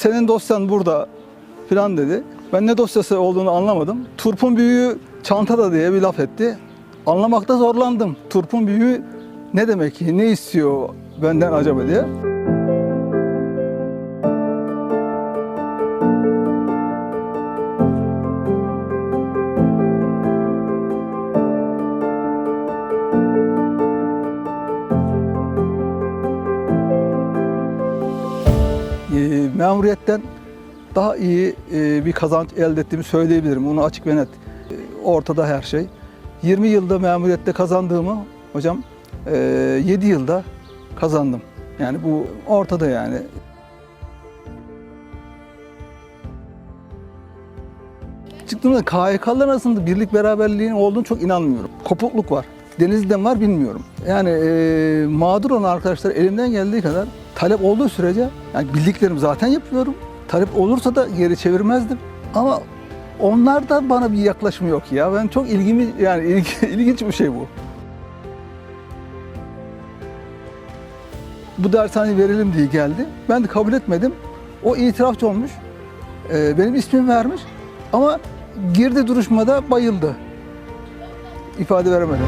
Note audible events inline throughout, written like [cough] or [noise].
Senin dosyan burada filan dedi. Ben ne dosyası olduğunu anlamadım. Turpun büyüğü çantada diye bir laf etti. Anlamakta zorlandım. Turpun büyüğü ne demek ki? Ne istiyor benden acaba diye. Memuriyetten daha iyi e, bir kazanç elde ettiğimi söyleyebilirim. Onu açık ve net. E, ortada her şey. 20 yılda memuriyette kazandığımı hocam e, 7 yılda kazandım. Yani bu ortada yani. Çıktığımda KHK'lar arasında birlik beraberliğin olduğunu çok inanmıyorum. Kopukluk var. Denizli'den var bilmiyorum. Yani e, mağdur olan arkadaşlar elimden geldiği kadar talep olduğu sürece yani bildiklerimi zaten yapıyorum. Talep olursa da geri çevirmezdim. Ama onlarda bana bir yaklaşım yok ya. Ben çok ilgimi yani [laughs] ilgi- ilginç bir şey bu. Bu dershaneyi verelim diye geldi. Ben de kabul etmedim. O itirafçı olmuş. Ee, benim ismimi vermiş. Ama girdi duruşmada bayıldı. İfade veremedi.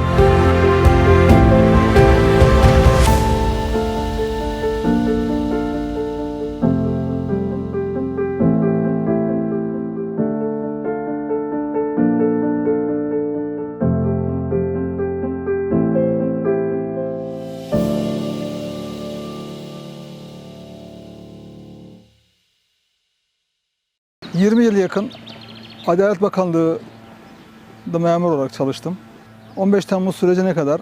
Yakın Adalet Bakanlığı'da memur olarak çalıştım. 15 Temmuz sürecine kadar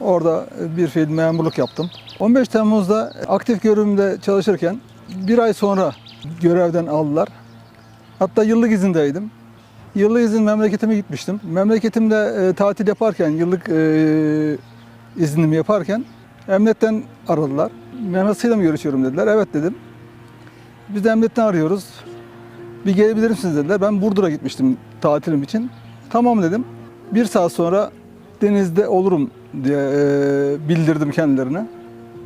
orada bir fiil memurluk yaptım. 15 Temmuz'da aktif görevimde çalışırken bir ay sonra görevden aldılar. Hatta yıllık izindeydim. Yıllık izin memleketime gitmiştim. Memleketimde e, tatil yaparken, yıllık e, iznimi yaparken emniyetten aradılar. Mehmet Sıyla mı görüşüyorum dediler. Evet dedim. Biz de emniyetten arıyoruz. Bir gelebilir misiniz dediler. Ben Burdur'a gitmiştim tatilim için. Tamam dedim. Bir saat sonra denizde olurum diye e, bildirdim kendilerine.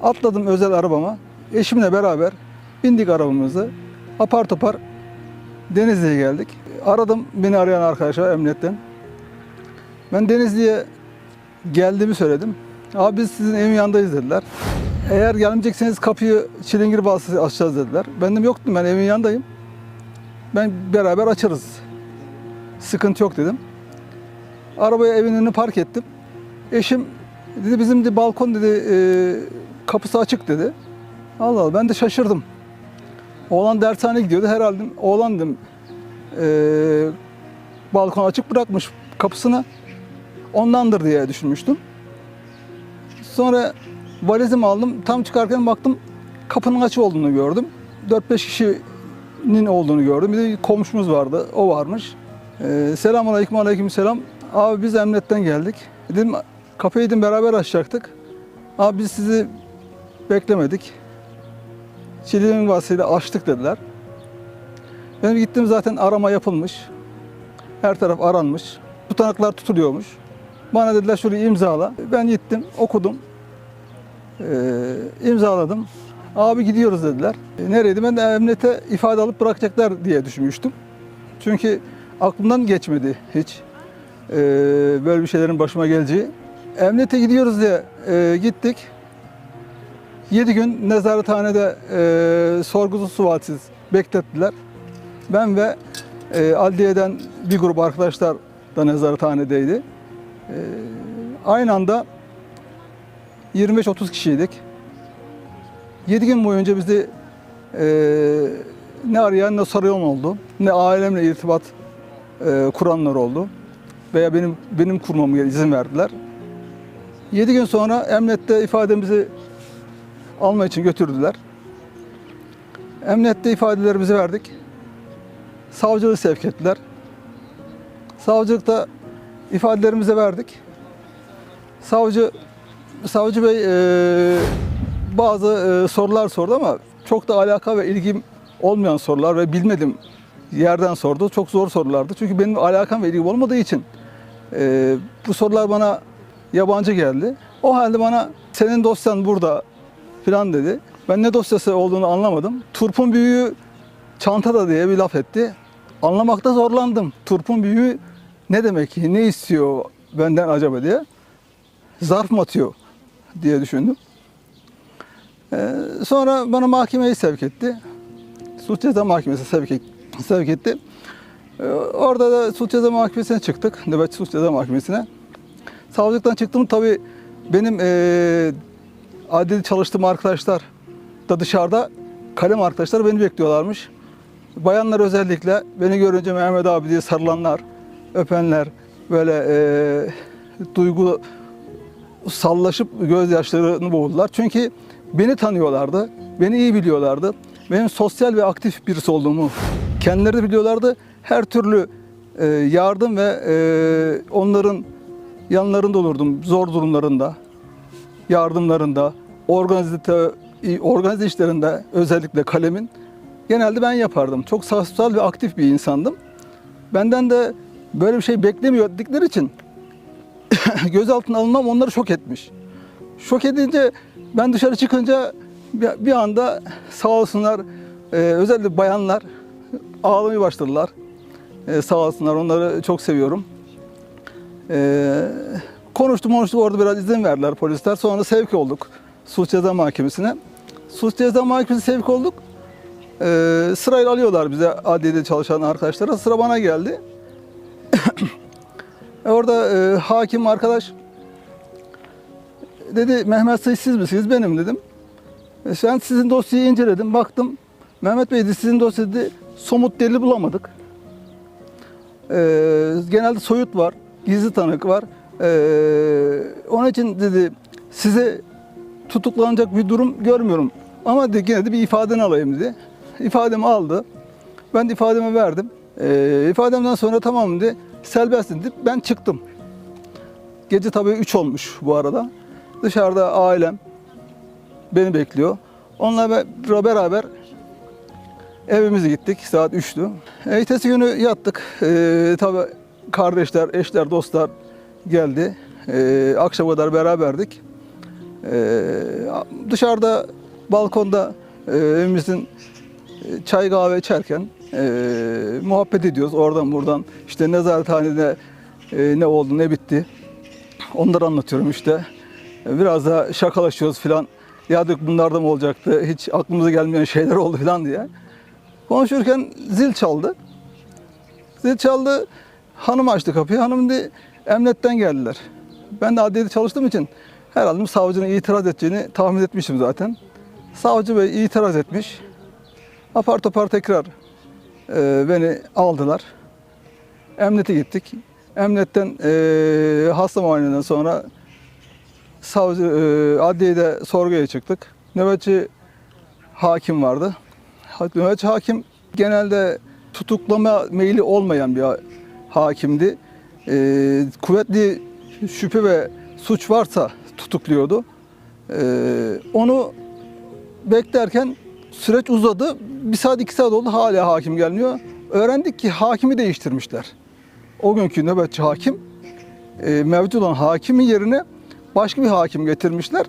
Atladım özel arabama. Eşimle beraber bindik arabamızı. Apar topar Denizli'ye geldik. Aradım beni arayan arkadaşa emniyetten. Ben Denizli'ye geldiğimi söyledim. Abi biz sizin evin yanındayız dediler. Eğer gelmeyecekseniz kapıyı çilingir bağlısı açacağız dediler. Ben dedim yoktum ben evin yanındayım. Ben beraber açarız. Sıkıntı yok dedim. Arabayı evin önüne park ettim. Eşim dedi bizim de balkon dedi e, kapısı açık dedi. Allah Allah ben de şaşırdım. Oğlan dershaneye gidiyordu herhalde. Oğlan dedim e, balkon açık bırakmış kapısını. Ondandır diye düşünmüştüm. Sonra valizimi aldım. Tam çıkarken baktım kapının açık olduğunu gördüm. 4-5 kişinin olduğunu gördüm. Bir de komşumuz vardı. O varmış. Ee, selamun aleyküm aleyküm selam. Abi biz emniyetten geldik. Dedim kapıyı dedim beraber açacaktık. Abi biz sizi beklemedik. Çiliğin vasıyla açtık dediler. Ben gittim zaten arama yapılmış. Her taraf aranmış. Tutanaklar tutuluyormuş. Bana dediler şurayı imzala. Ben gittim okudum. Ee, imzaladım. Abi gidiyoruz dediler. E, nereydi? Ben de emniyete ifade alıp bırakacaklar diye düşünmüştüm. Çünkü aklımdan geçmedi hiç ee, böyle bir şeylerin başıma geleceği. Emniyete gidiyoruz diye e, gittik. 7 gün nezarethanede e, sorgusuz sualsiz beklettiler. Ben ve e, adliyeden bir grup arkadaşlar da nezarethanedeydi. E, aynı anda 25-30 kişiydik. 7 gün boyunca bizi e, ne arayan ne soruyan oldu. Ne ailemle irtibat e, kuranlar oldu. Veya benim benim kurmamı izin verdiler. 7 gün sonra emniyette ifademizi alma için götürdüler. Emniyette ifadelerimizi verdik. Savcılığı sevk ettiler. Savcılıkta ifadelerimizi verdik. Savcı savcı bey e, bazı e, sorular sordu ama çok da alaka ve ilgim olmayan sorular ve bilmedim yerden sordu. Çok zor sorulardı. Çünkü benim alakam ve ilgim olmadığı için e, bu sorular bana yabancı geldi. O halde bana senin dosyan burada filan dedi. Ben ne dosyası olduğunu anlamadım. Turpun büyüğü çantada diye bir laf etti. Anlamakta zorlandım. Turpun büyüğü ne demek ki? Ne istiyor benden acaba diye. Zarf mı atıyor diye düşündüm. Ee, sonra bana mahkemeye sevk etti. Suç Ceza Mahkemesi sevk, sevk etti. Ee, orada da Suç Ceza Mahkemesi'ne çıktık. Nöbetçi Suç Ceza Mahkemesi'ne. Savcılıktan çıktım tabii benim eee adli çalıştığım arkadaşlar da dışarıda kalem arkadaşlar beni bekliyorlarmış. Bayanlar özellikle beni görünce Mehmet abi diye sarılanlar, öpenler, böyle eee duygu sallaşıp gözyaşlarını boğuldular. Çünkü beni tanıyorlardı, beni iyi biliyorlardı. Benim sosyal ve aktif birisi olduğumu kendileri biliyorlardı. Her türlü e, yardım ve e, onların yanlarında olurdum zor durumlarında, yardımlarında, organize, organize işlerinde özellikle kalemin genelde ben yapardım. Çok sosyal ve aktif bir insandım. Benden de böyle bir şey beklemiyor dedikleri için [laughs] gözaltına alınmam onları şok etmiş. Şok edince ben dışarı çıkınca bir, anda sağ olsunlar e, özellikle bayanlar ağlamaya başladılar. E, sağ olsunlar onları çok seviyorum. E, konuştum orada biraz izin verdiler polisler. Sonra sevk olduk suç ceza mahkemesine. Suç ceza mahkemesine sevk olduk. E, sırayla alıyorlar bize adliyede çalışan arkadaşlara. Sıra bana geldi. [coughs] E, Orada e, hakim arkadaş dedi Mehmet Sayı siz misiniz? Benim dedim. E, ben sizin dosyayı inceledim. Baktım. Mehmet Bey dedi sizin dosyada somut delil bulamadık. E, genelde soyut var. Gizli tanık var. E, onun için dedi size tutuklanacak bir durum görmüyorum. Ama dedi, yine de bir ifadeni alayım dedi. İfademi aldı. Ben de ifademi verdim. E, ifademden sonra tamam dedi. Serbest dedi. Ben çıktım. Gece tabii 3 olmuş bu arada. Dışarıda ailem beni bekliyor. Onlarla be- beraber evimize gittik. Saat 3'tü. Ertesi günü yattık. Ee, tabii kardeşler, eşler, dostlar geldi. Ee, akşama kadar beraberdik. Ee, dışarıda balkonda e, evimizin e, çay kahve içerken e, muhabbet ediyoruz oradan buradan. İşte nezarethanede e, ne oldu ne bitti. Onları anlatıyorum işte. Biraz da şakalaşıyoruz filan. Ya dedik bunlar da mı olacaktı? Hiç aklımıza gelmeyen şeyler oldu filan diye. Konuşurken zil çaldı. Zil çaldı. Hanım açtı kapıyı. Hanım dedi emniyetten geldiler. Ben de adliyede çalıştığım için herhalde savcının itiraz edeceğini tahmin etmişim zaten. Savcı bey itiraz etmiş. Apar topar tekrar e, beni aldılar. Emniyete gittik. Emniyetten e, hasta muayeneden sonra savcı e, adliyede sorguya çıktık. Nöbetçi hakim vardı. Nöbetçi hakim genelde tutuklama meyli olmayan bir ha- hakimdi. E, kuvvetli şüphe ve suç varsa tutukluyordu. E, onu beklerken süreç uzadı. Bir saat iki saat oldu hala hakim gelmiyor. Öğrendik ki hakimi değiştirmişler. O günkü nöbetçi hakim e, mevcut olan hakimin yerine başka bir hakim getirmişler.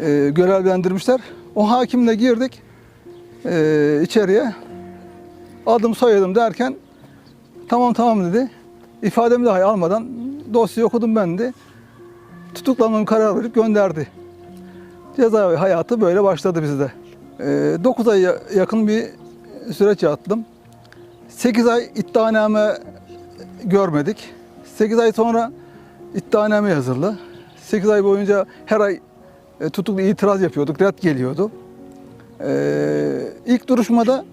E, görevlendirmişler. O hakimle girdik e, içeriye. Adım soyadım derken tamam tamam dedi. İfademi dahi almadan dosyayı okudum ben de. Tutuklanmam karar verip gönderdi. Cezaevi hayatı böyle başladı bizde. 9 ay yakın bir süreç yattım. 8 ay iddianame görmedik. 8 ay sonra iddianame yazıldı. 8 ay boyunca her ay e, tutuklu itiraz yapıyorduk, red geliyordu. Ee, ilk duruşmada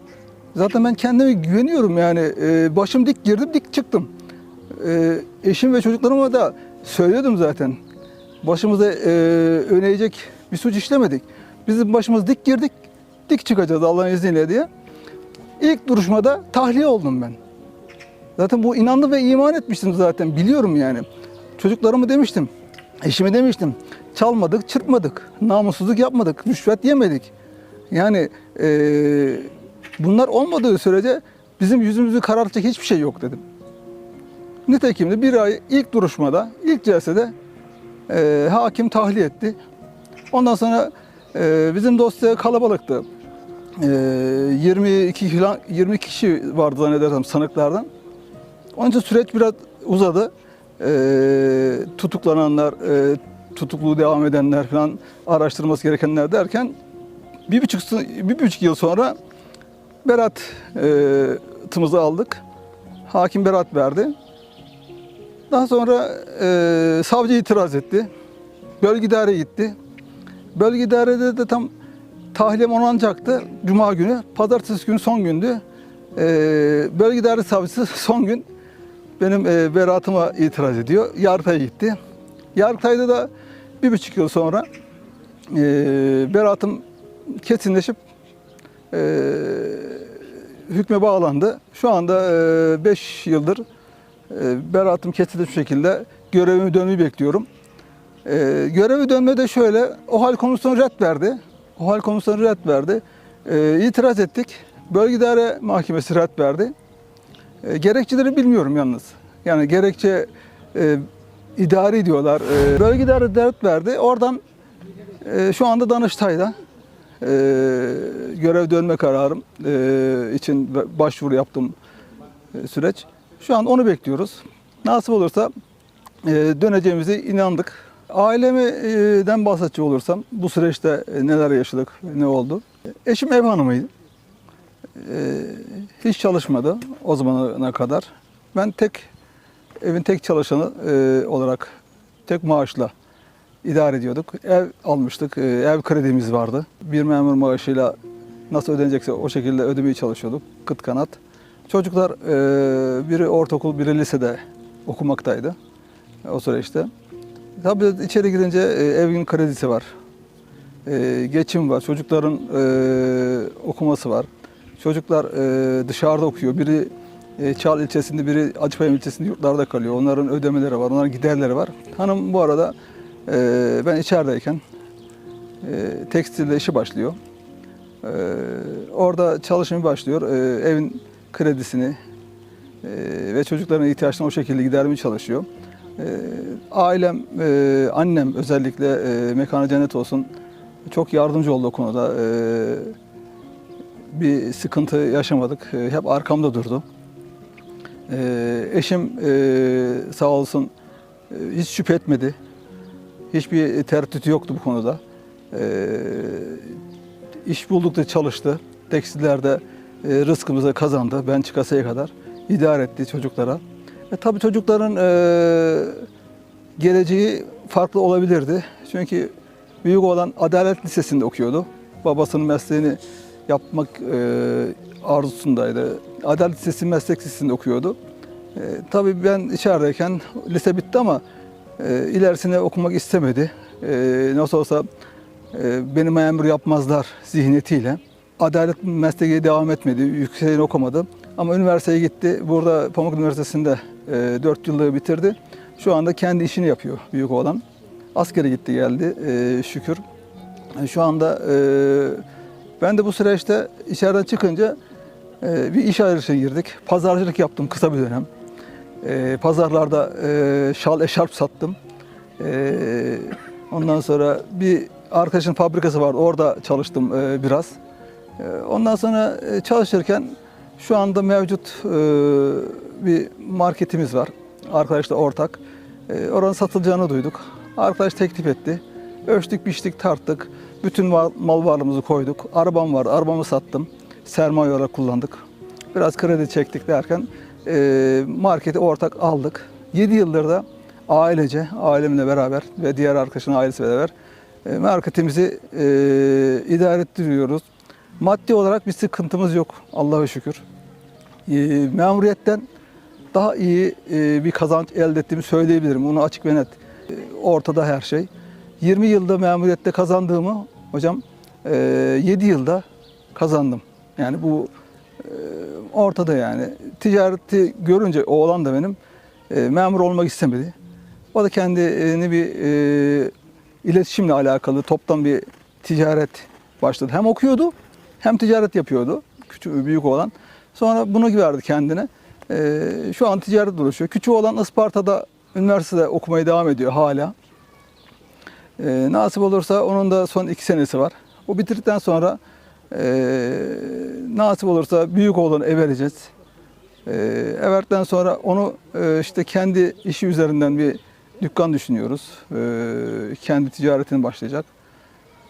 zaten ben kendime güveniyorum yani Ee, başım dik girdim dik çıktım. Ee, eşim ve çocuklarıma da söylüyordum zaten. Başımıza e, öne eğecek bir suç işlemedik. Bizim başımız dik girdik, dik çıkacağız Allah'ın izniyle diye. İlk duruşmada tahliye oldum ben. Zaten bu inandı ve iman etmiştim zaten. Biliyorum yani. Çocuklarımı demiştim. Eşime demiştim. Çalmadık, çırpmadık. Namussuzluk yapmadık. Rüşvet yemedik. Yani eee, bunlar olmadığı sürece bizim yüzümüzü karartacak hiçbir şey yok dedim. Nitekim de bir ay ilk duruşmada, ilk celsede eee, hakim tahliye etti. Ondan sonra Ee, bizim dosya kalabalıktı. Ee, 22 falan 22 kişi vardı zannedersem sanıklardan. Onun için süreç biraz uzadı. Ee, tutuklananlar, e, tutukluğu devam edenler falan araştırılması gerekenler derken bir buçuk, bir buçuk yıl sonra beratımızı aldık. Hakim berat verdi. Daha sonra e, savcı itiraz etti. Bölge idare gitti. Bölge idarede de tam tahliyem onanacaktı. Cuma günü. Pazartesi günü son gündü. E, bölge idare savcısı [laughs] son gün benim e, beratıma itiraz ediyor. Yargıtay'a gitti. Yargıtay'da da bir buçuk yıl sonra e, beratım kesinleşip e, hükme bağlandı. Şu anda 5 yıldır e, beratım kesilmiş şekilde görevimi dönmeyi bekliyorum. E, görevi dönmede şöyle, OHAL komisyonu red verdi. OHAL komisyonu red verdi. E, itiraz ettik. Bölge İdare Mahkemesi red verdi. E, gerekçeleri bilmiyorum yalnız. Yani gerekçe e, idari diyorlar. E, bölge İdare red verdi. Oradan e, şu anda Danıştay'da e, görev dönme kararım e, için başvuru yaptım e, süreç. Şu an onu bekliyoruz. Nasip olursa e, döneceğimize inandık. Ailemden bahsedecek olursam bu süreçte neler yaşadık, ne oldu? Eşim ev hanımıydı. E, hiç çalışmadı o zamana kadar. Ben tek evin tek çalışanı e, olarak tek maaşla idare ediyorduk. Ev almıştık, e, ev kredimiz vardı. Bir memur maaşıyla nasıl ödenecekse o şekilde ödemeye çalışıyorduk, kıt kanat. Çocuklar e, biri ortaokul, biri lisede okumaktaydı o süreçte. Tabii içeri girince e, evin kredisi var, e, geçim var, çocukların e, okuması var. Çocuklar e, dışarıda okuyor, biri e, Çal ilçesinde, biri Acıpayam ilçesinde yurtlarda kalıyor. Onların ödemeleri var, onların giderleri var. Hanım bu arada e, ben içerideyken e, tekstilde işi başlıyor. E, orada çalışmaya başlıyor. E, evin kredisini e, ve çocukların ihtiyaçlarını o şekilde gidermeye çalışıyor. E, ailem, e, annem özellikle e, mekanı cennet olsun çok yardımcı oldu o konuda. E, bir sıkıntı yaşamadık. E, hep arkamda durdu. E, eşim e, sağ olsun e, hiç şüphe etmedi. Hiçbir tereddütü yoktu bu konuda. E, iş buldukça çalıştı. Tekstillerde e, rızkımızı kazandı. Ben çıkasaya kadar idare etti çocuklara. E, tabii çocukların geleceği farklı olabilirdi. Çünkü büyük olan Adalet Lisesi'nde okuyordu. Babasının mesleğini yapmak e, arzusundaydı. Adalet Lisesi Meslek Lisesi'nde okuyordu. E, tabii ben içerideyken lise bitti ama e, ilerisine okumak istemedi. E, nasıl olsa e, beni memur yapmazlar zihniyetiyle. Adalet mesleği devam etmedi, yükseğini okumadı. Ama üniversiteye gitti. Burada Pamuk Üniversitesi'nde e, 4 yıllığı bitirdi. Şu anda kendi işini yapıyor büyük oğlan. Askere gitti geldi e, şükür. E, Şu anda e, ben de bu süreçte içeriden çıkınca e, bir iş arayışına girdik. Pazarcılık yaptım kısa bir dönem. E, pazarlarda e, şal eşarp sattım. Ondan sonra bir arkadaşın fabrikası vardı. Orada çalıştım biraz. Ondan sonra çalışırken şu anda mevcut bir marketimiz var. Arkadaşla ortak. E, oranın satılacağını duyduk. Arkadaş teklif etti. Ölçtük, biçtik, tarttık. Bütün mal varlığımızı koyduk. Arabam var, arabamı sattım. Sermaye olarak kullandık. Biraz kredi çektik derken e, marketi ortak aldık. 7 yıldır da ailece, ailemle beraber ve diğer arkadaşın ailesiyle beraber e, marketimizi e, idare ettiriyoruz. Maddi olarak bir sıkıntımız yok Allah'a şükür. E, memuriyetten daha iyi e, bir kazanç elde ettiğimi söyleyebilirim. Bunu açık ve net. E, ortada her şey. 20 yılda memuriyette kazandığımı hocam e, 7 yılda kazandım. Yani bu e, ortada yani. Ticareti görünce oğlan da benim e, memur olmak istemedi. O da kendini bir e, iletişimle alakalı toptan bir ticaret başladı. Hem okuyordu hem ticaret yapıyordu. Küçük, büyük olan. Sonra bunu verdi kendine. E, şu an ticaret uğraşıyor. Küçük olan Isparta'da üniversitede okumaya devam ediyor hala. E, nasip olursa onun da son iki senesi var. O bitirdikten sonra e, nasip olursa büyük oğlanı ev vereceğiz. E, ev verdikten sonra onu e, işte kendi işi üzerinden bir dükkan düşünüyoruz. E, kendi ticaretini başlayacak.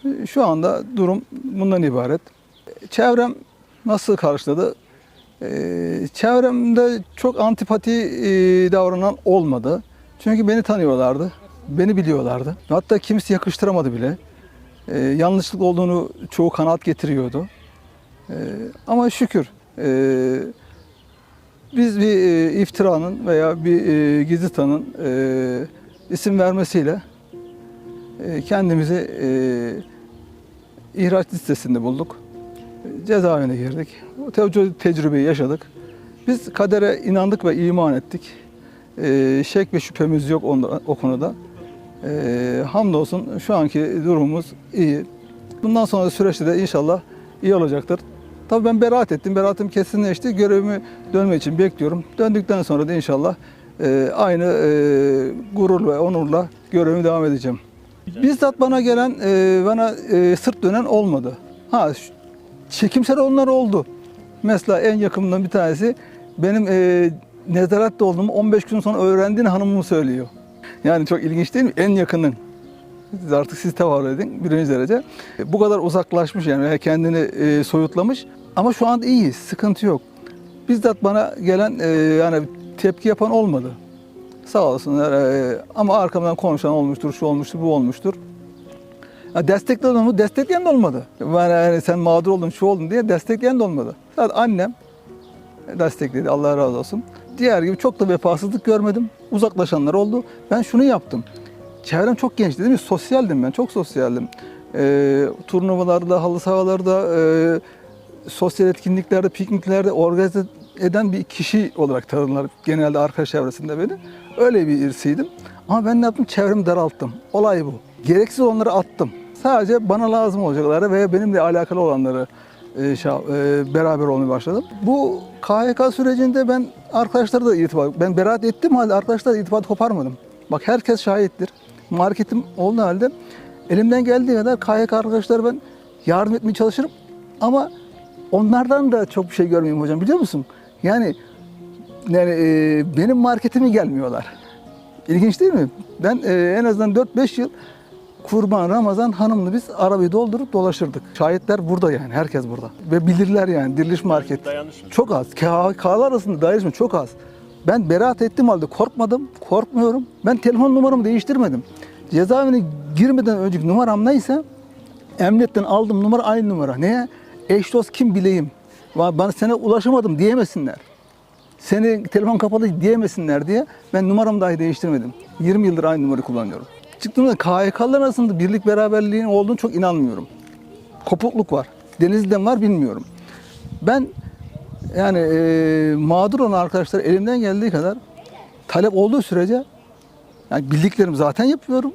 E, Şu anda durum bundan ibaret. Çevrem nasıl karşıladı? Ee, çevremde çok antipati e, davranan olmadı. Çünkü beni tanıyorlardı, beni biliyorlardı. Hatta kimse yakıştıramadı bile. Ee, yanlışlık olduğunu çoğu kanaat getiriyordu. Ee, ama şükür e, biz bir e, iftiranın veya bir e, gizli tanın e, isim vermesiyle e, kendimizi e, ihraç listesinde bulduk cezaevine girdik. O te- tecrübeyi yaşadık. Biz kadere inandık ve iman ettik. Ee, şek ve şüphemiz yok onda, o konuda. Ee, hamdolsun şu anki durumumuz iyi. Bundan sonra süreçte de inşallah iyi olacaktır. Tabii ben beraat ettim. Beraatim kesinleşti. Görevimi dönme için bekliyorum. Döndükten sonra da inşallah e, aynı e, gurur ve onurla görevimi devam edeceğim. Bizzat bana gelen, e, bana e, sırt dönen olmadı. Ha, çekimsel onlar oldu. Mesela en yakınımdan bir tanesi benim e, nezarette olduğumu 15 gün sonra öğrendiğini hanımımı söylüyor. Yani çok ilginç değil mi? En yakının. Artık siz tevarür edin birinci derece. Bu kadar uzaklaşmış yani kendini e, soyutlamış. Ama şu anda iyi, sıkıntı yok. Bizzat bana gelen e, yani tepki yapan olmadı. Sağ olsunlar e, ama arkamdan konuşan olmuştur, şu olmuştur, bu olmuştur. Ha, destekleyen olmadı, destekleyen de olmadı. Yani sen mağdur oldun, şu oldun diye destekleyen de olmadı. Zaten annem destekledi, Allah razı olsun. Diğer gibi çok da vefasızlık görmedim. Uzaklaşanlar oldu. Ben şunu yaptım. Çevrem çok genç değil? Sosyaldim ben, çok sosyaldim. Ee, turnuvalarda, halı sahalarda, e, sosyal etkinliklerde, pikniklerde organize eden bir kişi olarak tanırlar genelde arkadaş çevresinde beni. Öyle bir irsiydim. Ama ben ne yaptım? Çevremi daralttım. Olay bu. Gereksiz onları attım. Sadece bana lazım olacakları veya benimle alakalı olanları e, e, beraber olmaya başladım. Bu KHK sürecinde ben arkadaşlara da irtibat, ben beraat ettim halde arkadaşlarla irtibat koparmadım. Bak herkes şahittir. Marketim olduğu halde elimden geldiği kadar KHK arkadaşlara ben yardım etmeye çalışırım. Ama onlardan da çok bir şey görmeyeyim hocam biliyor musun? Yani yani e, benim marketime gelmiyorlar. İlginç değil mi? Ben e, en azından 4-5 yıl Kurban, Ramazan hanımla biz arabayı doldurup dolaşırdık. Şahitler burada yani, herkes burada. Ve bilirler yani Diriliş Market. Dayanışma. Çok az. KHK'lar arasında dayanışma çok az. Ben beraat ettim halde korkmadım, korkmuyorum. Ben telefon numaramı değiştirmedim. Cezaevine girmeden önceki numaram neyse emniyetten aldım numara aynı numara. Neye? Eş dost kim bileyim. Bana sana ulaşamadım diyemesinler. Senin telefon kapalı diyemesinler diye ben numaramı dahi değiştirmedim. 20 yıldır aynı numarayı kullanıyorum. Çıktığımda KHK'lar arasında birlik beraberliğin olduğunu çok inanmıyorum. Kopukluk var. Denizli'den var bilmiyorum. Ben yani e, mağdur olan arkadaşlar elimden geldiği kadar talep olduğu sürece yani bildiklerimi zaten yapıyorum.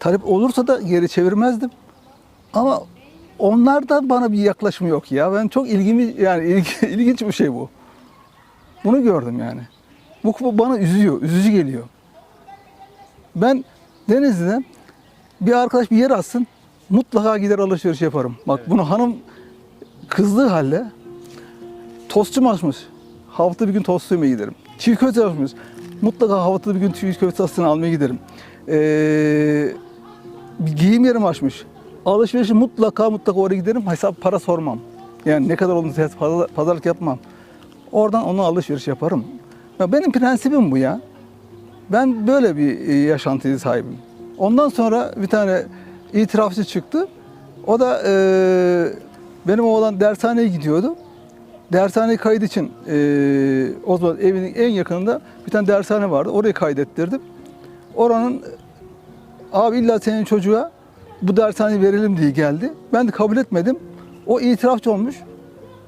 Talep olursa da geri çevirmezdim. Ama onlarda bana bir yaklaşım yok ya. Ben çok ilgimi yani ilgi- [laughs] ilginç bir şey bu. Bunu gördüm yani. Bu bana üzüyor, üzücü geliyor. Ben Denizli'de bir arkadaş bir yer alsın, mutlaka gider alışveriş yaparım. Bak bunu hanım kızdığı halde tostçu açmış. Hafta bir gün tost yemeye giderim. Çiğ köfte açmış. Mutlaka haftada bir gün çiğ köfte satın almaya giderim. Ee, bir giyim yerim açmış. Alışverişi mutlaka mutlaka oraya giderim. Hesap para sormam. Yani ne kadar pazar- pazarlık yapmam. Oradan ona alışveriş yaparım. Ya benim prensibim bu ya. Ben böyle bir e, yaşantıya sahibim. Ondan sonra bir tane itirafçı çıktı. O da e, benim oğlan dershaneye gidiyordu. Dershane kayıt için e, o zaman evinin en yakınında bir tane dershane vardı. Orayı kaydettirdim. Oranın abi illa senin çocuğa bu dershaneyi verelim diye geldi. Ben de kabul etmedim. O itirafçı olmuş.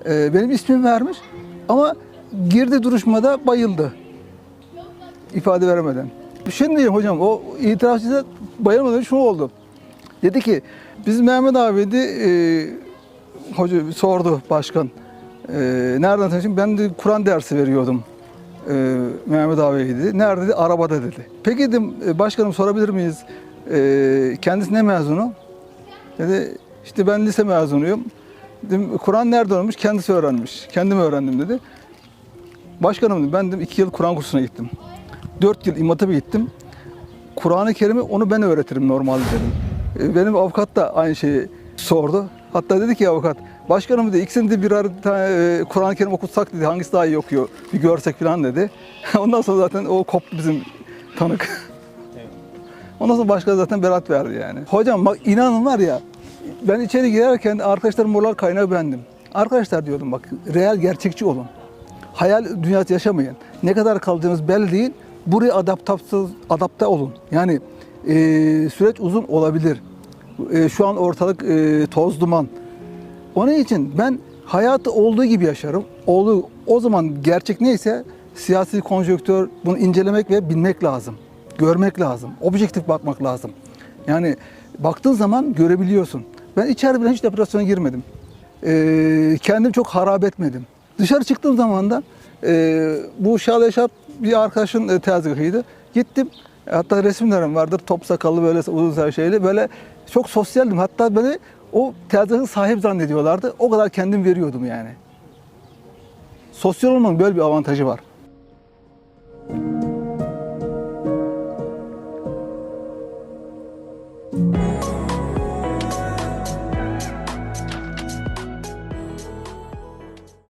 E, benim ismimi vermiş. Ama girdi duruşmada bayıldı. İfade veremeden. Şimdi hocam o itirafçı da bayılmadan şu oldu. Dedi ki biz Mehmet abi de e, hoca sordu başkan. E, nereden tanıştın? Ben de Kur'an dersi veriyordum. E, Mehmet abi dedi. Nerede dedi? Arabada dedi. Peki dedim "e, başkanım sorabilir miyiz? E, kendisi ne mezunu? Dedi İşte ben lise mezunuyum. Dedim, Kur'an nerede öğrenmiş? Kendisi öğrenmiş. Kendim öğrendim dedi. Başkanım ben dedim, iki yıl Kur'an kursuna gittim. Dört yıl İmam gittim. Kur'an-ı Kerim'i onu ben öğretirim normalde dedim. E, Benim avukat da aynı şeyi sordu. Hatta dedi ki avukat, başkanım dedi ikisini de birer tane e, Kur'an-ı Kerim okutsak dedi hangisi daha iyi okuyor bir görsek falan dedi. [laughs] Ondan sonra zaten o koptu bizim tanık. [laughs] Ondan sonra başka zaten berat verdi yani. Hocam bak inanın var ya ben içeri girerken arkadaşlarım moral kaynağı bendim. Arkadaşlar diyordum bak real gerçekçi olun. Hayal dünyası yaşamayın. Ne kadar kalacağınız belli değil. Buraya adaptasız, adapte olun. Yani e, süreç uzun olabilir. E, şu an ortalık e, toz duman. Onun için ben hayatı olduğu gibi yaşarım. Olduğu, o zaman gerçek neyse siyasi konjonktür bunu incelemek ve bilmek lazım. Görmek lazım. Objektif bakmak lazım. Yani baktığın zaman görebiliyorsun. Ben içeride bile hiç depresyona girmedim. Ee, kendim çok harap etmedim. Dışarı çıktığım zaman da e, bu Şal Yaşar bir arkadaşın e, tezgahıydı. Gittim. Hatta resimlerim vardır. Top sakallı böyle uzun şeyli. Böyle çok sosyaldim. Hatta beni o tezgahın sahip zannediyorlardı. O kadar kendim veriyordum yani. Sosyal olmanın böyle bir avantajı var.